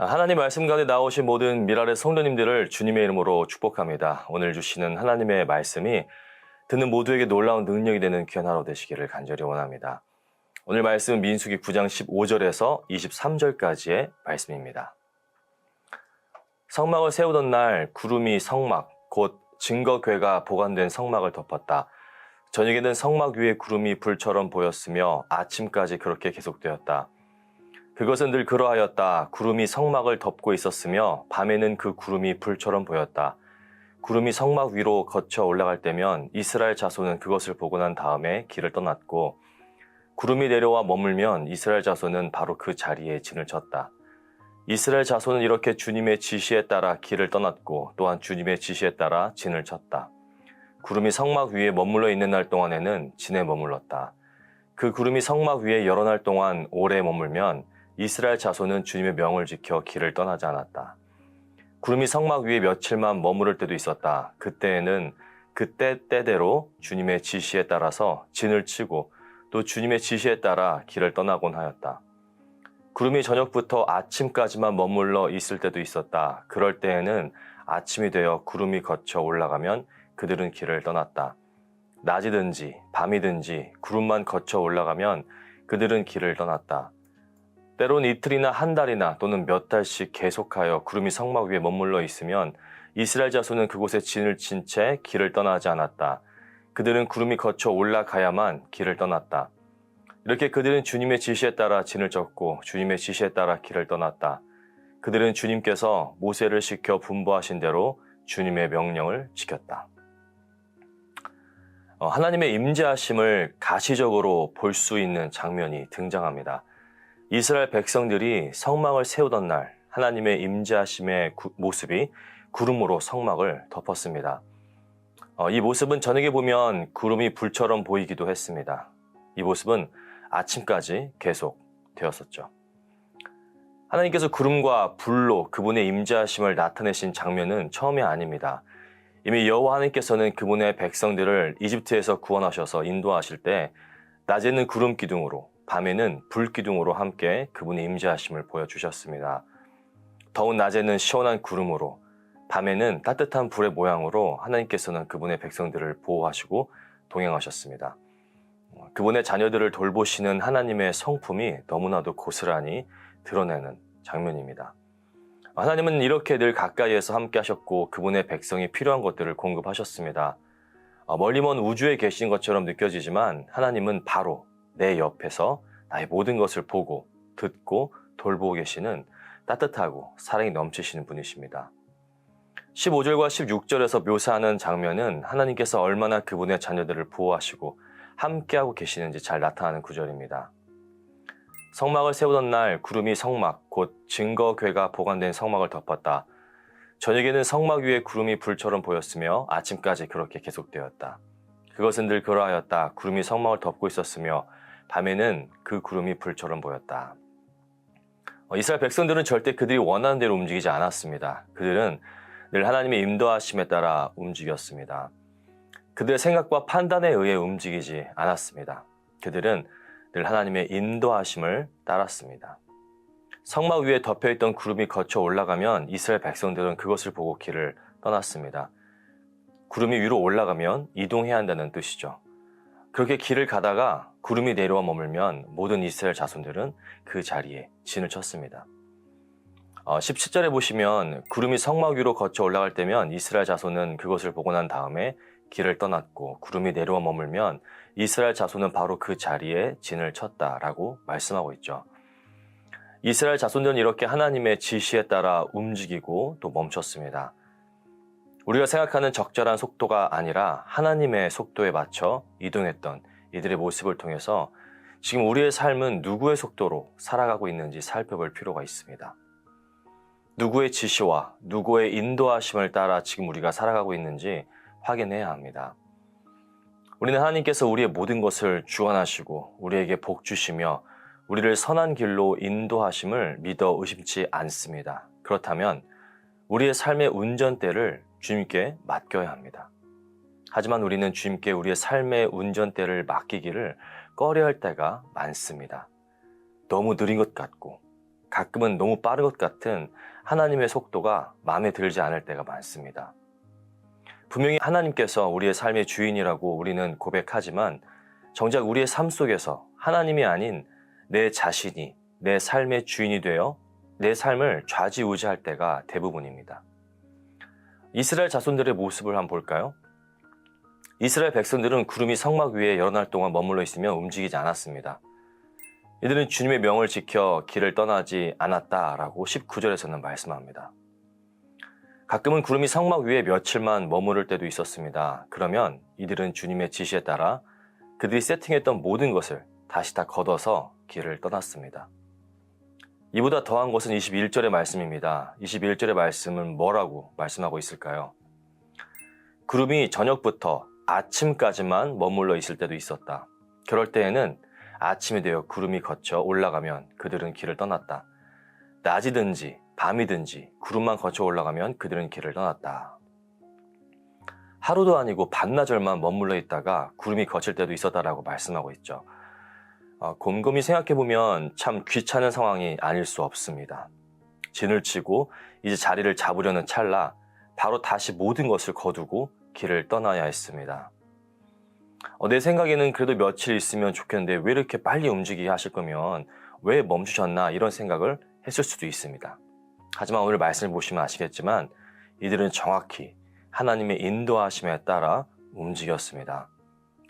하나님 말씀 가운데 나오신 모든 미랄의 성도님들을 주님의 이름으로 축복합니다. 오늘 주시는 하나님의 말씀이 듣는 모두에게 놀라운 능력이 되는 귀한 하루 되시기를 간절히 원합니다. 오늘 말씀은 민수기 9장 15절에서 23절까지의 말씀입니다. 성막을 세우던 날 구름이 성막 곧 증거궤가 보관된 성막을 덮었다. 저녁에는 성막 위에 구름이 불처럼 보였으며 아침까지 그렇게 계속되었다. 그것은 늘 그러하였다. 구름이 성막을 덮고 있었으며 밤에는 그 구름이 불처럼 보였다. 구름이 성막 위로 거쳐 올라갈 때면 이스라엘 자손은 그것을 보고 난 다음에 길을 떠났고 구름이 내려와 머물면 이스라엘 자손은 바로 그 자리에 진을 쳤다. 이스라엘 자손은 이렇게 주님의 지시에 따라 길을 떠났고 또한 주님의 지시에 따라 진을 쳤다. 구름이 성막 위에 머물러 있는 날 동안에는 진에 머물렀다. 그 구름이 성막 위에 여러 날 동안 오래 머물면 이스라엘 자손은 주님의 명을 지켜 길을 떠나지 않았다. 구름이 성막 위에 며칠만 머무를 때도 있었다. 그때에는 그때 때대로 주님의 지시에 따라서 진을 치고 또 주님의 지시에 따라 길을 떠나곤 하였다. 구름이 저녁부터 아침까지만 머물러 있을 때도 있었다. 그럴 때에는 아침이 되어 구름이 거쳐 올라가면 그들은 길을 떠났다. 낮이든지 밤이든지 구름만 거쳐 올라가면 그들은 길을 떠났다. 때론 이틀이나 한 달이나 또는 몇 달씩 계속하여 구름이 성막 위에 머물러 있으면 이스라엘 자손은 그곳에 진을 친 채 길을 떠나지 않았다. 그들은 구름이 거쳐 올라가야만 길을 떠났다. 이렇게 그들은 주님의 지시에 따라 진을 쳤고 주님의 지시에 따라 길을 떠났다. 그들은 주님께서 모세를 시켜 분부하신 대로 주님의 명령을 지켰다. 어, 하나님의 임재하심을 가시적으로 볼 수 있는 장면이 등장합니다. 이스라엘 백성들이 성막을 세우던 날 하나님의 임재하심의 구- 모습이 구름으로 성막을 덮었습니다. 어, 이 모습은 저녁에 보면 구름이 불처럼 보이기도 했습니다. 이 모습은 아침까지 계속 되었었죠. 하나님께서 구름과 불로 그분의 임재하심을 나타내신 장면은 처음이 아닙니다. 이미 여호와 하나님께서는 그분의 백성들을 이집트에서 구원하셔서 인도하실 때 낮에는 구름 기둥으로 밤에는 불 기둥으로 함께 그분의 임재하심을 보여주셨습니다. 더운 낮에는 시원한 구름으로 밤에는 따뜻한 불의 모양으로 하나님께서는 그분의 백성들을 보호하시고 동행하셨습니다. 그분의 자녀들을 돌보시는 하나님의 성품이 너무나도 고스란히 드러내는 장면입니다. 하나님은 이렇게 늘 가까이에서 함께 하셨고 그분의 백성이 필요한 것들을 공급하셨습니다. 어, 멀리 먼 우주에 계신 것처럼 느껴지지만 하나님은 바로 내 옆에서 나의 모든 것을 보고 듣고 돌보고 계시는 따뜻하고 사랑이 넘치시는 분이십니다. 15절과 16절에서 묘사하는 장면은 하나님께서 얼마나 그분의 자녀들을 보호하시고 함께하고 계시는지 잘 나타나는 구절입니다. 성막을 세우던 날 구름이 성막 곧 증거궤가 보관된 성막을 덮었다. 저녁에는 성막 위에 구름이 불처럼 보였으며 아침까지 그렇게 계속되었다. 그것은 늘 그러하였다. 구름이 성막을 덮고 있었으며 밤에는 그 구름이 불처럼 보였다. 어, 이스라엘 백성들은 절대 그들이 원하는 대로 움직이지 않았습니다. 그들은 늘 하나님의 인도하심에 따라 움직였습니다. 그들의 생각과 판단에 의해 움직이지 않았습니다. 그들은 늘 하나님의 인도하심을 따랐습니다. 성막 위에 덮여있던 구름이 거쳐 올라가면 이스라엘 백성들은 그것을 보고 길을 떠났습니다. 구름이 위로 올라가면 이동해야 한다는 뜻이죠. 그렇게 길을 가다가 구름이 내려와 머물면 모든 이스라엘 자손들은 그 자리에 진을 쳤습니다. 어, 17절에 보시면 구름이 성막 위로 거쳐 올라갈 때면 이스라엘 자손은 그것을 보고 난 다음에 길을 떠났고 구름이 내려와 머물면 이스라엘 자손은 바로 그 자리에 진을 쳤다라고 말씀하고 있죠. 이스라엘 자손들은 이렇게 하나님의 지시에 따라 움직이고 또 멈췄습니다. 우리가 생각하는 적절한 속도가 아니라 하나님의 속도에 맞춰 이동했던 이들의 모습을 통해서 지금 우리의 삶은 누구의 속도로 살아가고 있는지 살펴볼 필요가 있습니다. 누구의 지시와 누구의 인도하심을 따라 지금 우리가 살아가고 있는지 확인해야 합니다. 우리는 하나님께서 우리의 모든 것을 주관하시고 우리에게 복 주시며 우리를 선한 길로 인도하심을 믿어 의심치 않습니다. 그렇다면 우리의 삶의 운전대를 주님께 맡겨야 합니다. 하지만 우리는 주님께 우리의 삶의 운전대를 맡기기를 꺼려할 때가 많습니다. 너무 느린 것 같고 가끔은 너무 빠른 것 같은 하나님의 속도가 마음에 들지 않을 때가 많습니다. 분명히 하나님께서 우리의 삶의 주인이라고 우리는 고백하지만 정작 우리의 삶 속에서 하나님이 아닌 내 자신이 내 삶의 주인이 되어 내 삶을 좌지우지할 때가 대부분입니다. 이스라엘 자손들의 모습을 한번 볼까요? 이스라엘 백성들은 구름이 성막 위에 여러 날 동안 머물러 있으며 움직이지 않았습니다. 이들은 주님의 명을 지켜 길을 떠나지 않았다라고 19절에서는 말씀합니다. 가끔은 구름이 성막 위에 며칠만 머무를 때도 있었습니다. 그러면 이들은 주님의 지시에 따라 그들이 세팅했던 모든 것을 다시 다 걷어서 길을 떠났습니다. 이보다 더한 것은 21절의 말씀입니다. 21절의 말씀은 뭐라고 말씀하고 있을까요? 구름이 저녁부터 아침까지만 머물러 있을 때도 있었다. 그럴 때에는 아침이 되어 구름이 거쳐 올라가면 그들은 길을 떠났다. 낮이든지 밤이든지 구름만 거쳐 올라가면 그들은 길을 떠났다. 하루도 아니고 반나절만 머물러 있다가 구름이 거칠 때도 있었다라고 말씀하고 있죠. 어, 곰곰이 생각해보면 참 귀찮은 상황이 아닐 수 없습니다. 진을 치고 이제 자리를 잡으려는 찰나 바로 다시 모든 것을 거두고 길을 떠나야 했습니다. 어, 내 생각에는 그래도 며칠 있으면 좋겠는데 왜 이렇게 빨리 움직이게 하실 거면 왜 멈추셨나 이런 생각을 했을 수도 있습니다. 하지만 오늘 말씀을 보시면 아시겠지만 이들은 정확히 하나님의 인도하심에 따라 움직였습니다.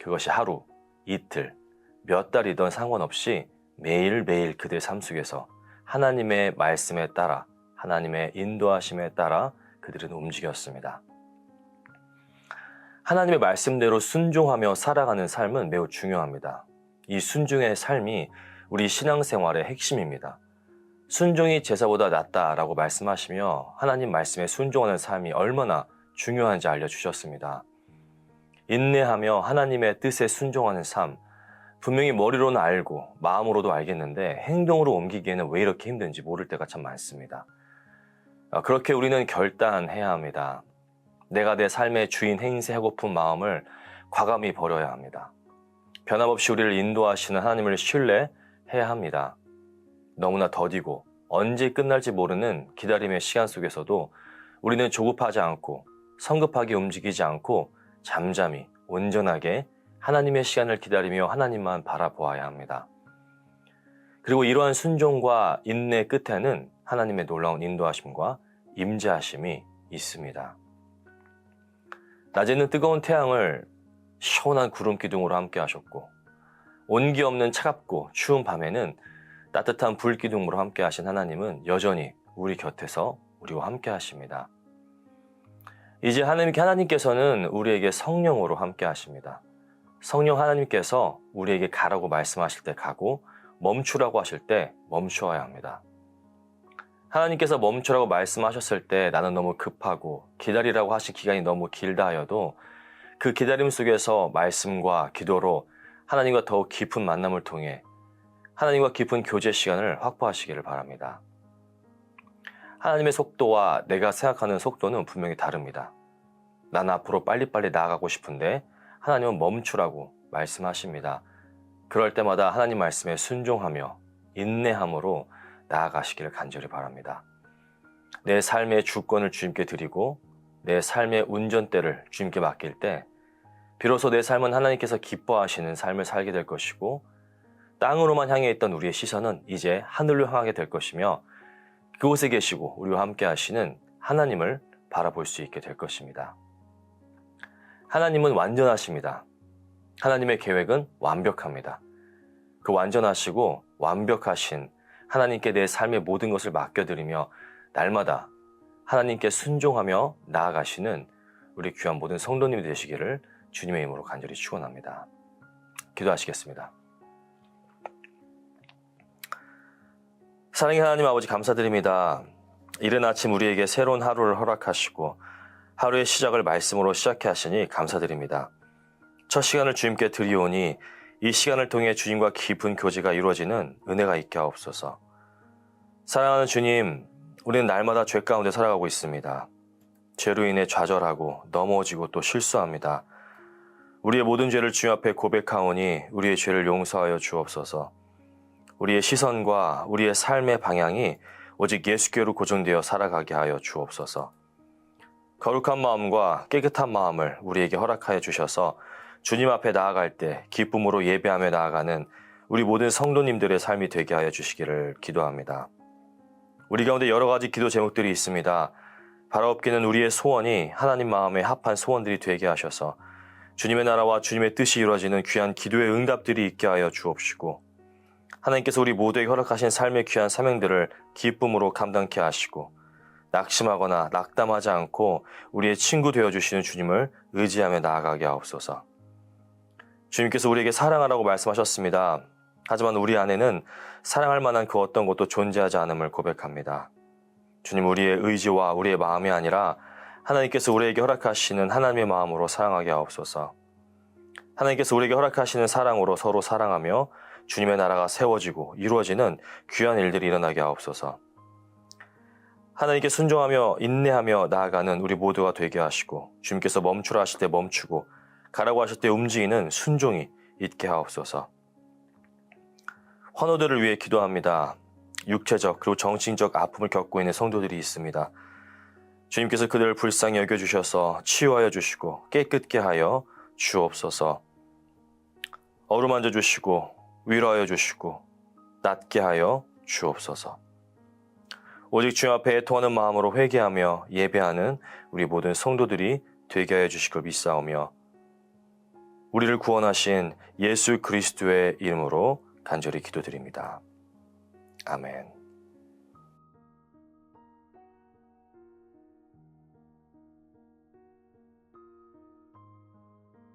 그것이 하루, 이틀, 몇 달이든 상관없이 매일매일 그들 삶 속에서 하나님의 말씀에 따라 하나님의 인도하심에 따라 그들은 움직였습니다. 하나님의 말씀대로 순종하며 살아가는 삶은 매우 중요합니다. 이 순종의 삶이 우리 신앙생활의 핵심입니다. 순종이 제사보다 낫다라고 말씀하시며 하나님 말씀에 순종하는 삶이 얼마나 중요한지 알려주셨습니다. 인내하며 하나님의 뜻에 순종하는 삶, 분명히 머리로는 알고 마음으로도 알겠는데 행동으로 옮기기에는 왜 이렇게 힘든지 모를 때가 참 많습니다. 아, 그렇게 우리는 결단해야 합니다. 내가 내 삶의 주인 행세하고픈 마음을 과감히 버려야 합니다. 변함없이 우리를 인도하시는 하나님을 신뢰해야 합니다. 너무나 더디고 언제 끝날지 모르는 기다림의 시간 속에서도 우리는 조급하지 않고 성급하게 움직이지 않고 잠잠히 온전하게 하나님의 시간을 기다리며 하나님만 바라보아야 합니다. 그리고 이러한 순종과 인내 끝에는 하나님의 놀라운 인도하심과 임재하심이 있습니다. 낮에는 뜨거운 태양을 시원한 구름 기둥으로 함께 하셨고 온기 없는 차갑고 추운 밤에는 따뜻한 불 기둥으로 함께 하신 하나님은 여전히 우리 곁에서 우리와 함께 하십니다. 이제 하나님, 하나님께서는 우리에게 성령으로 함께 하십니다. 성령 하나님께서 우리에게 가라고 말씀하실 때 가고 멈추라고 하실 때 멈추어야 합니다. 하나님께서 멈추라고 말씀하셨을 때 나는 너무 급하고 기다리라고 하신 기간이 너무 길다 하여도 그 기다림 속에서 말씀과 기도로 하나님과 더욱 깊은 만남을 통해 하나님과 깊은 교제 시간을 확보하시기를 바랍니다. 하나님의 속도와 내가 생각하는 속도는 분명히 다릅니다. 난 앞으로 빨리빨리 나아가고 싶은데 하나님은 멈추라고 말씀하십니다. 그럴 때마다 하나님 말씀에 순종하며 인내함으로 나아가시기를 간절히 바랍니다. 내 삶의 주권을 주님께 드리고 내 삶의 운전대를 주님께 맡길 때 비로소 내 삶은 하나님께서 기뻐하시는 삶을 살게 될 것이고 땅으로만 향해 있던 우리의 시선은 이제 하늘로 향하게 될 것이며 그곳에 계시고 우리와 함께 하시는 하나님을 바라볼 수 있게 될 것입니다. 하나님은 완전하십니다. 하나님의 계획은 완벽합니다. 그 완전하시고 완벽하신 하나님께 내 삶의 모든 것을 맡겨드리며 날마다 하나님께 순종하며 나아가시는 우리 귀한 모든 성도님이 되시기를 주님의 이름으로 간절히 축원합니다. 기도하시겠습니다. 사랑의 하나님 아버지 감사드립니다. 이른 아침 우리에게 새로운 하루를 허락하시고 하루의 시작을 말씀으로 시작해 하시니 감사드립니다. 첫 시간을 주님께 드리오니 이 시간을 통해 주님과 깊은 교제가 이루어지는 은혜가 있게 하옵소서. 사랑하는 주님, 우리는 날마다 죄 가운데 살아가고 있습니다. 죄로 인해 좌절하고 넘어지고 또 실수합니다. 우리의 모든 죄를 주님 앞에 고백하오니 우리의 죄를 용서하여 주옵소서. 우리의 시선과 우리의 삶의 방향이 오직 예수께로 고정되어 살아가게 하여 주옵소서. 거룩한 마음과 깨끗한 마음을 우리에게 허락하여 주셔서 주님 앞에 나아갈 때 기쁨으로 예배하며 나아가는 우리 모든 성도님들의 삶이 되게 하여 주시기를 기도합니다. 우리 가운데 여러 가지 기도 제목들이 있습니다. 바라옵기는 우리의 소원이 하나님 마음에 합한 소원들이 되게 하셔서 주님의 나라와 주님의 뜻이 이루어지는 귀한 기도의 응답들이 있게 하여 주옵시고 하나님께서 우리 모두에게 허락하신 삶의 귀한 사명들을 기쁨으로 감당케 하시고 낙심하거나 낙담하지 않고 우리의 친구 되어 주시는 주님을 의지하며 나아가게 하옵소서. 주님께서 우리에게 사랑하라고 말씀하셨습니다. 하지만 우리 안에는 사랑할 만한 그 어떤 것도 존재하지 않음을 고백합니다. 주님 우리의 의지와 우리의 마음이 아니라 하나님께서 우리에게 허락하시는 하나님의 마음으로 사랑하게 하옵소서. 하나님께서 우리에게 허락하시는 사랑으로 서로 사랑하며 주님의 나라가 세워지고 이루어지는 귀한 일들이 일어나게 하옵소서. 하나님께 순종하며 인내하며 나아가는 우리 모두가 되게 하시고 주님께서 멈추라 하실 때 멈추고 가라고 하실 때 움직이는 순종이 있게 하옵소서. 환우들을 위해 기도합니다. 육체적 그리고 정신적 아픔을 겪고 있는 성도들이 있습니다. 주님께서 그들을 불쌍히 여겨주셔서 치유하여 주시고 깨끗게 하여 주옵소서. 어루만져 주시고 위로하여 주시고 낫게 하여 주옵소서. 오직 주님 앞에 애통하는 마음으로 회개하며 예배하는 우리 모든 성도들이 되게 주실 걸 믿사오며 우리를 구원하신 예수 그리스도의 이름으로 간절히 기도드립니다. 아멘.